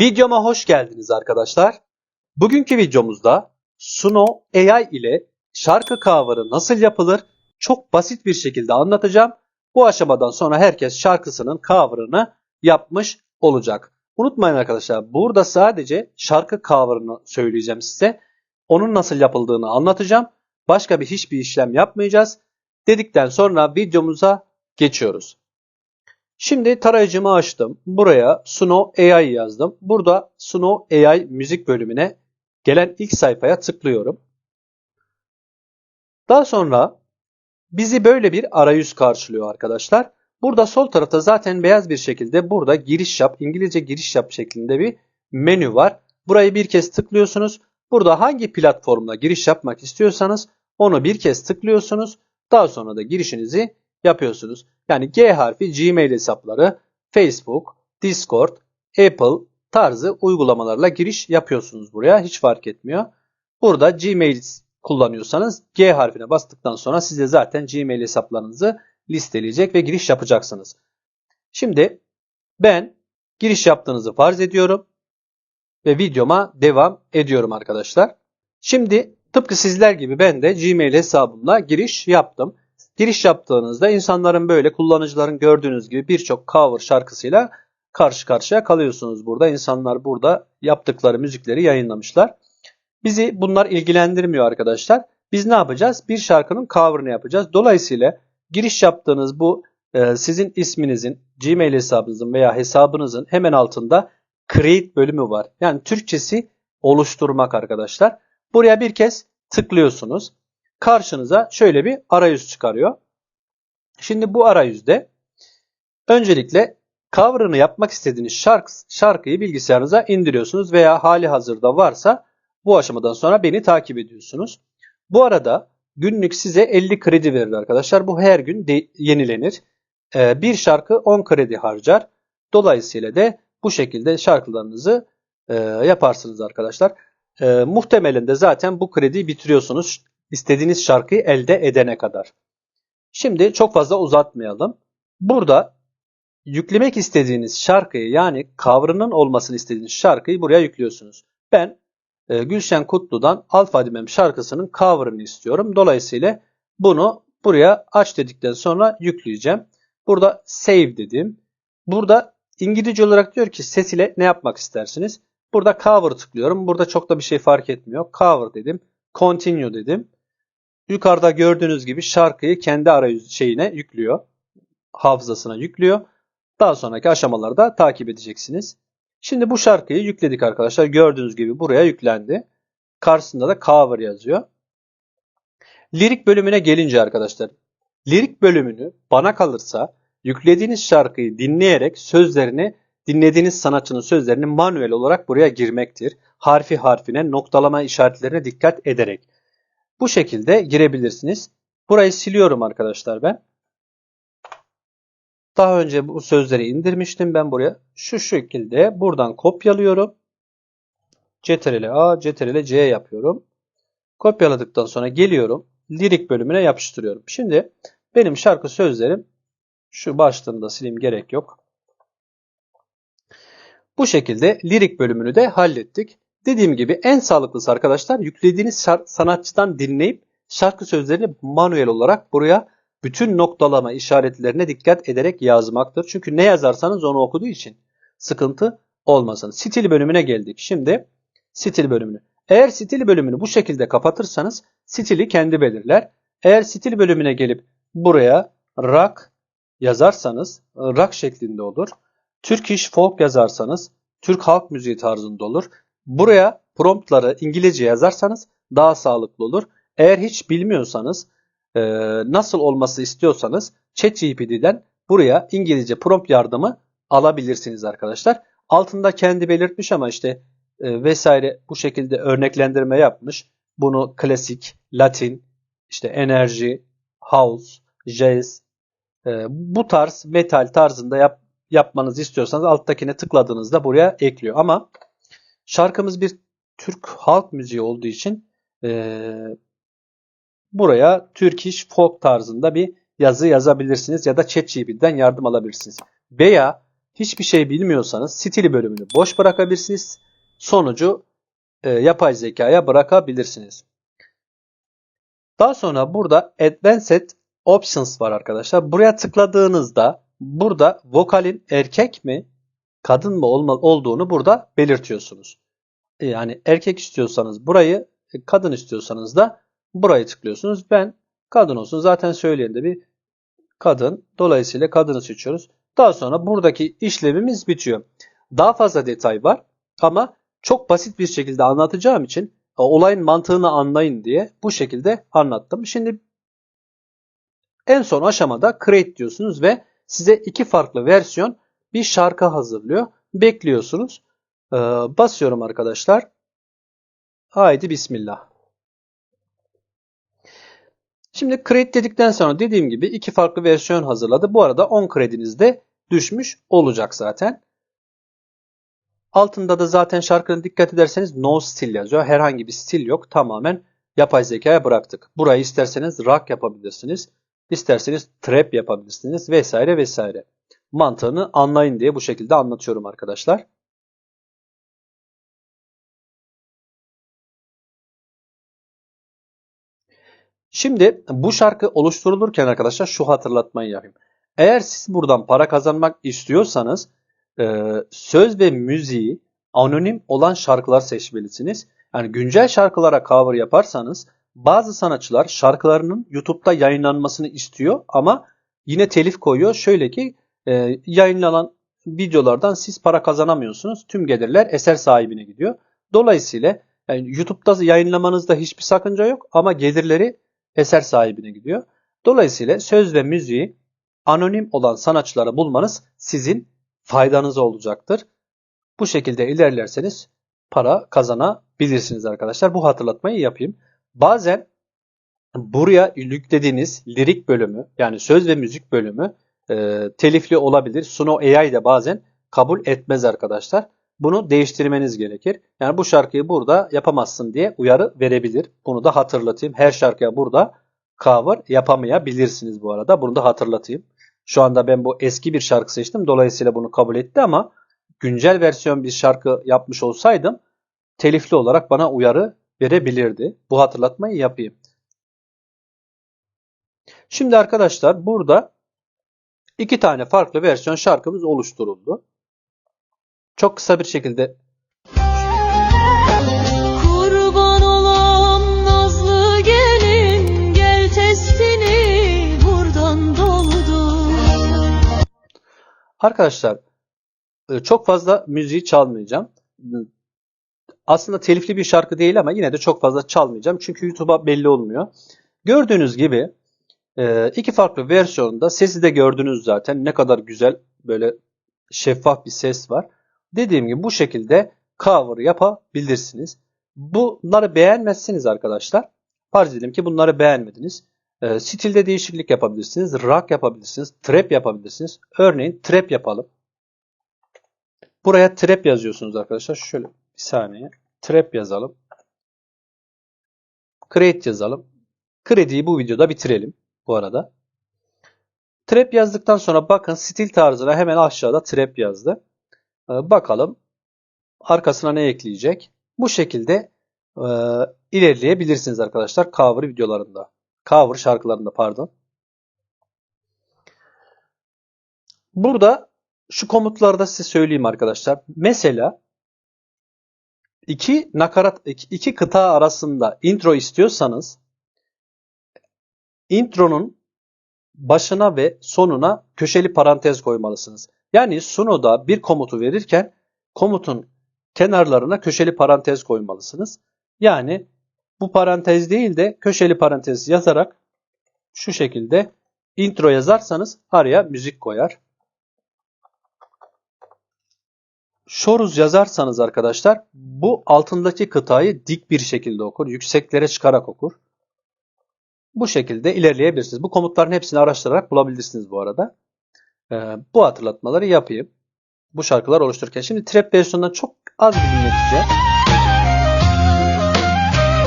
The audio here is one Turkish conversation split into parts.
Videoma hoş geldiniz arkadaşlar. Bugünkü videomuzda Suno AI ile şarkı cover'ı nasıl yapılır çok basit bir şekilde anlatacağım. Bu aşamadan sonra herkes şarkısının cover'ını yapmış olacak. Unutmayın arkadaşlar burada sadece şarkı cover'ını söyleyeceğim size. Onun nasıl yapıldığını anlatacağım. Başka bir hiçbir işlem yapmayacağız. Dedikten sonra videomuza geçiyoruz. Şimdi tarayıcımı açtım. Buraya Suno AI yazdım. Burada Suno AI müzik bölümüne gelen ilk sayfaya tıklıyorum. Daha sonra bizi böyle bir arayüz karşılıyor arkadaşlar. Burada sol tarafta zaten beyaz bir şekilde burada giriş yap, İngilizce giriş yap şeklinde bir menü var. Burayı bir kez tıklıyorsunuz. Burada hangi platformla giriş yapmak istiyorsanız onu bir kez tıklıyorsunuz. Daha sonra da girişinizi yapıyorsunuz. Yani G harfi Gmail hesapları, Facebook, Discord, Apple tarzı uygulamalarla giriş yapıyorsunuz buraya. Hiç fark etmiyor. Burada Gmail kullanıyorsanız G harfine bastıktan sonra size zaten Gmail hesaplarınızı listeleyecek ve giriş yapacaksınız. Şimdi ben giriş yaptığınızı farz ediyorum ve videoma devam ediyorum arkadaşlar. Şimdi tıpkı sizler gibi ben de Gmail hesabımla giriş yaptım. Giriş yaptığınızda insanların böyle kullanıcıların gördüğünüz gibi birçok cover şarkısıyla karşı karşıya kalıyorsunuz burada. İnsanlar burada yaptıkları müzikleri yayınlamışlar. Bizi bunlar ilgilendirmiyor arkadaşlar. Biz ne yapacağız? Bir şarkının cover'ını yapacağız. Dolayısıyla giriş yaptığınız bu e, sizin isminizin, Gmail hesabınızın veya hesabınızın hemen altında create bölümü var. Yani Türkçesi oluşturmak arkadaşlar. Buraya bir kez tıklıyorsunuz karşınıza şöyle bir arayüz çıkarıyor. Şimdi bu arayüzde öncelikle cover'ını yapmak istediğiniz şarkı, şarkıyı bilgisayarınıza indiriyorsunuz veya hali hazırda varsa bu aşamadan sonra beni takip ediyorsunuz. Bu arada günlük size 50 kredi verir arkadaşlar. Bu her gün de yenilenir. Ee, bir şarkı 10 kredi harcar. Dolayısıyla da bu şekilde şarkılarınızı e, yaparsınız arkadaşlar. E, muhtemelen de zaten bu krediyi bitiriyorsunuz istediğiniz şarkıyı elde edene kadar. Şimdi çok fazla uzatmayalım. Burada yüklemek istediğiniz şarkıyı yani cover'ının olmasını istediğiniz şarkıyı buraya yüklüyorsunuz. Ben e, Gülşen Kutlu'dan Alfa Dimem şarkısının cover'ını istiyorum. Dolayısıyla bunu buraya aç dedikten sonra yükleyeceğim. Burada save dedim. Burada İngilizce olarak diyor ki ses ile ne yapmak istersiniz? Burada cover tıklıyorum. Burada çok da bir şey fark etmiyor. Cover dedim. Continue dedim. Yukarıda gördüğünüz gibi şarkıyı kendi arayüz şeyine yüklüyor. Hafızasına yüklüyor. Daha sonraki aşamalarda takip edeceksiniz. Şimdi bu şarkıyı yükledik arkadaşlar. Gördüğünüz gibi buraya yüklendi. Karşısında da cover yazıyor. Lirik bölümüne gelince arkadaşlar. Lirik bölümünü bana kalırsa yüklediğiniz şarkıyı dinleyerek sözlerini dinlediğiniz sanatçının sözlerini manuel olarak buraya girmektir. Harfi harfine noktalama işaretlerine dikkat ederek. Bu şekilde girebilirsiniz. Burayı siliyorum arkadaşlar ben. Daha önce bu sözleri indirmiştim ben buraya. Şu şekilde buradan kopyalıyorum. Ctrl A, Ctrl C yapıyorum. Kopyaladıktan sonra geliyorum. Lirik bölümüne yapıştırıyorum. Şimdi benim şarkı sözlerim şu başlığını sileyim gerek yok. Bu şekilde lirik bölümünü de hallettik. Dediğim gibi en sağlıklısı arkadaşlar yüklediğiniz sanatçıdan dinleyip şarkı sözlerini manuel olarak buraya bütün noktalama işaretlerine dikkat ederek yazmaktır. Çünkü ne yazarsanız onu okuduğu için sıkıntı olmasın. Stil bölümüne geldik. Şimdi stil bölümünü. Eğer stil bölümünü bu şekilde kapatırsanız stili kendi belirler. Eğer stil bölümüne gelip buraya rock yazarsanız rock şeklinde olur. Türk iş folk yazarsanız Türk halk müziği tarzında olur. Buraya promptları İngilizce yazarsanız daha sağlıklı olur. Eğer hiç bilmiyorsanız e, nasıl olması istiyorsanız ChatGPT'den buraya İngilizce prompt yardımı alabilirsiniz arkadaşlar. Altında kendi belirtmiş ama işte e, vesaire bu şekilde örneklendirme yapmış. Bunu klasik, Latin, işte enerji, house, jazz, e, bu tarz metal tarzında yap, yapmanızı istiyorsanız alttakine tıkladığınızda buraya ekliyor. Ama Şarkımız bir Türk halk müziği olduğu için e, buraya Türk iş folk tarzında bir yazı yazabilirsiniz ya da ChatGPT'den yardım alabilirsiniz. Veya hiçbir şey bilmiyorsanız stili bölümünü boş bırakabilirsiniz. Sonucu e, yapay zekaya bırakabilirsiniz. Daha sonra burada Advanced Options var arkadaşlar. Buraya tıkladığınızda burada vokalin erkek mi kadın mı olma, olduğunu burada belirtiyorsunuz. E, Yani erkek istiyorsanız burayı, e, kadın istiyorsanız da burayı tıklıyorsunuz. Ben kadın olsun zaten söyleyen de bir kadın. Dolayısıyla kadını seçiyoruz. Daha sonra buradaki işlemimiz bitiyor. Daha fazla detay var ama çok basit bir şekilde anlatacağım için e, olayın mantığını anlayın diye bu şekilde anlattım. Şimdi en son aşamada create diyorsunuz ve size iki farklı versiyon bir şarkı hazırlıyor. Bekliyorsunuz. Ee, basıyorum arkadaşlar. Haydi bismillah. Şimdi create dedikten sonra dediğim gibi iki farklı versiyon hazırladı. Bu arada 10 krediniz de düşmüş olacak zaten. Altında da zaten şarkının dikkat ederseniz no stil yazıyor. Herhangi bir stil yok. Tamamen yapay zekaya bıraktık. Burayı isterseniz rock yapabilirsiniz. İsterseniz trap yapabilirsiniz vesaire vesaire. Mantığını anlayın diye bu şekilde anlatıyorum arkadaşlar. Şimdi bu şarkı oluşturulurken arkadaşlar şu hatırlatmayı yapayım. Eğer siz buradan para kazanmak istiyorsanız e, söz ve müziği anonim olan şarkılar seçmelisiniz. Yani güncel şarkılara cover yaparsanız bazı sanatçılar şarkılarının YouTube'da yayınlanmasını istiyor ama yine telif koyuyor. Şöyle ki e, yayınlanan videolardan siz para kazanamıyorsunuz. Tüm gelirler eser sahibine gidiyor. Dolayısıyla yani YouTube'da yayınlamanızda hiçbir sakınca yok ama gelirleri eser sahibine gidiyor. Dolayısıyla söz ve müziği anonim olan sanatçıları bulmanız sizin faydanıza olacaktır. Bu şekilde ilerlerseniz para kazanabilirsiniz arkadaşlar. Bu hatırlatmayı yapayım. Bazen buraya yüklediğiniz lirik bölümü yani söz ve müzik bölümü e, telifli olabilir. Suno AI de bazen kabul etmez arkadaşlar. Bunu değiştirmeniz gerekir. Yani bu şarkıyı burada yapamazsın diye uyarı verebilir. Bunu da hatırlatayım. Her şarkıya burada cover yapamayabilirsiniz bu arada. Bunu da hatırlatayım. Şu anda ben bu eski bir şarkı seçtim. Dolayısıyla bunu kabul etti ama güncel versiyon bir şarkı yapmış olsaydım telifli olarak bana uyarı verebilirdi. Bu hatırlatmayı yapayım. Şimdi arkadaşlar burada iki tane farklı versiyon şarkımız oluşturuldu. Çok kısa bir şekilde Kurban olam nazlı gelin gel testini buradan doldur. Arkadaşlar e, çok fazla müziği çalmayacağım. Aslında telifli bir şarkı değil ama yine de çok fazla çalmayacağım. Çünkü YouTube'a belli olmuyor. Gördüğünüz gibi e, iki farklı versiyonda sesi de gördünüz zaten. Ne kadar güzel böyle şeffaf bir ses var. Dediğim gibi bu şekilde cover yapabilirsiniz. Bunları beğenmezseniz arkadaşlar farz edelim ki bunları beğenmediniz. E, stilde değişiklik yapabilirsiniz. Rock yapabilirsiniz. Trap yapabilirsiniz. Örneğin trap yapalım. Buraya trap yazıyorsunuz arkadaşlar. Şöyle bir saniye. Trap yazalım. Create yazalım. Krediyi bu videoda bitirelim bu arada. Trap yazdıktan sonra bakın stil tarzına hemen aşağıda trap yazdı. Ee, bakalım arkasına ne ekleyecek. Bu şekilde e, ilerleyebilirsiniz arkadaşlar cover videolarında. Cover şarkılarında pardon. Burada şu komutlarda size söyleyeyim arkadaşlar. Mesela iki nakarat iki, iki kıta arasında intro istiyorsanız intronun başına ve sonuna köşeli parantez koymalısınız. Yani sunoda bir komutu verirken komutun kenarlarına köşeli parantez koymalısınız. Yani bu parantez değil de köşeli parantez yazarak şu şekilde intro yazarsanız araya müzik koyar. Şoruz yazarsanız arkadaşlar bu altındaki kıtayı dik bir şekilde okur. Yükseklere çıkarak okur. Bu şekilde ilerleyebilirsiniz. Bu komutların hepsini araştırarak bulabilirsiniz bu arada. Ee, bu hatırlatmaları yapayım. Bu şarkılar oluştururken. Şimdi trap versiyonundan çok az bir dinleteceğim.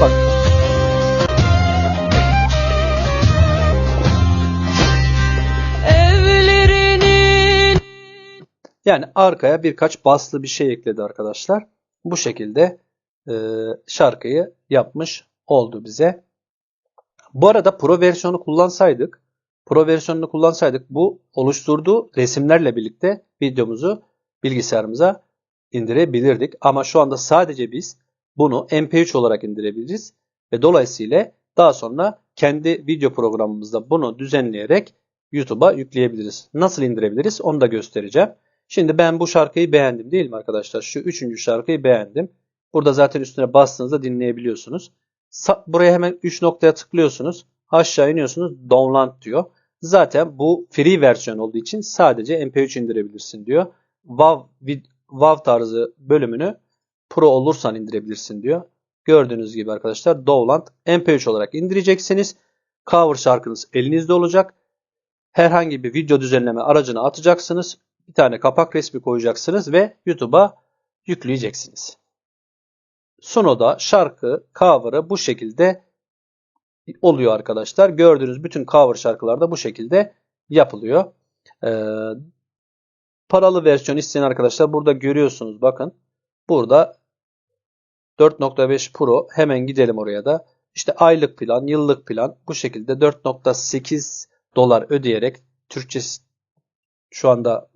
Bak. Evlerinin Yani arkaya birkaç baslı bir şey ekledi arkadaşlar. Bu şekilde e, şarkıyı yapmış oldu bize. Bu arada Pro versiyonu kullansaydık, Pro versiyonunu kullansaydık bu oluşturduğu resimlerle birlikte videomuzu bilgisayarımıza indirebilirdik. Ama şu anda sadece biz bunu MP3 olarak indirebiliriz ve dolayısıyla daha sonra kendi video programımızda bunu düzenleyerek YouTube'a yükleyebiliriz. Nasıl indirebiliriz onu da göstereceğim. Şimdi ben bu şarkıyı beğendim değil mi arkadaşlar? Şu üçüncü şarkıyı beğendim. Burada zaten üstüne bastığınızda dinleyebiliyorsunuz. Buraya hemen 3 noktaya tıklıyorsunuz. Aşağı iniyorsunuz. Download diyor. Zaten bu free versiyon olduğu için sadece MP3 indirebilirsin diyor. WAV, WAV tarzı bölümünü Pro olursan indirebilirsin diyor. Gördüğünüz gibi arkadaşlar Dowland MP3 olarak indireceksiniz. Cover şarkınız elinizde olacak. Herhangi bir video düzenleme aracına atacaksınız. Bir tane kapak resmi koyacaksınız ve YouTube'a yükleyeceksiniz. Suno'da şarkı cover'ı bu şekilde oluyor arkadaşlar. Gördüğünüz bütün cover şarkılarda bu şekilde yapılıyor. Ee, paralı versiyon isteyen arkadaşlar burada görüyorsunuz bakın. Burada 4.5 Pro hemen gidelim oraya da. İşte aylık plan, yıllık plan bu şekilde 4.8 dolar ödeyerek Türkçesi şu anda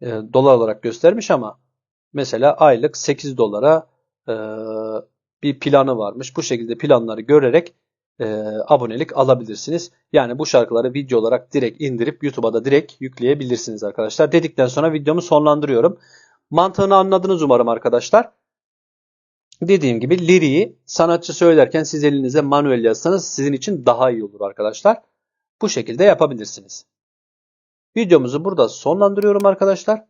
e, dolar olarak göstermiş ama mesela aylık 8 dolara e, bir planı varmış. Bu şekilde planları görerek e, abonelik alabilirsiniz. Yani bu şarkıları video olarak direkt indirip YouTube'a da direkt yükleyebilirsiniz arkadaşlar. Dedikten sonra videomu sonlandırıyorum. Mantığını anladınız umarım arkadaşlar. Dediğim gibi liriği sanatçı söylerken siz elinize manuel yazsanız sizin için daha iyi olur arkadaşlar. Bu şekilde yapabilirsiniz. Videomuzu burada sonlandırıyorum arkadaşlar.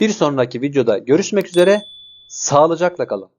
Bir sonraki videoda görüşmek üzere. Sağlıcakla kalın.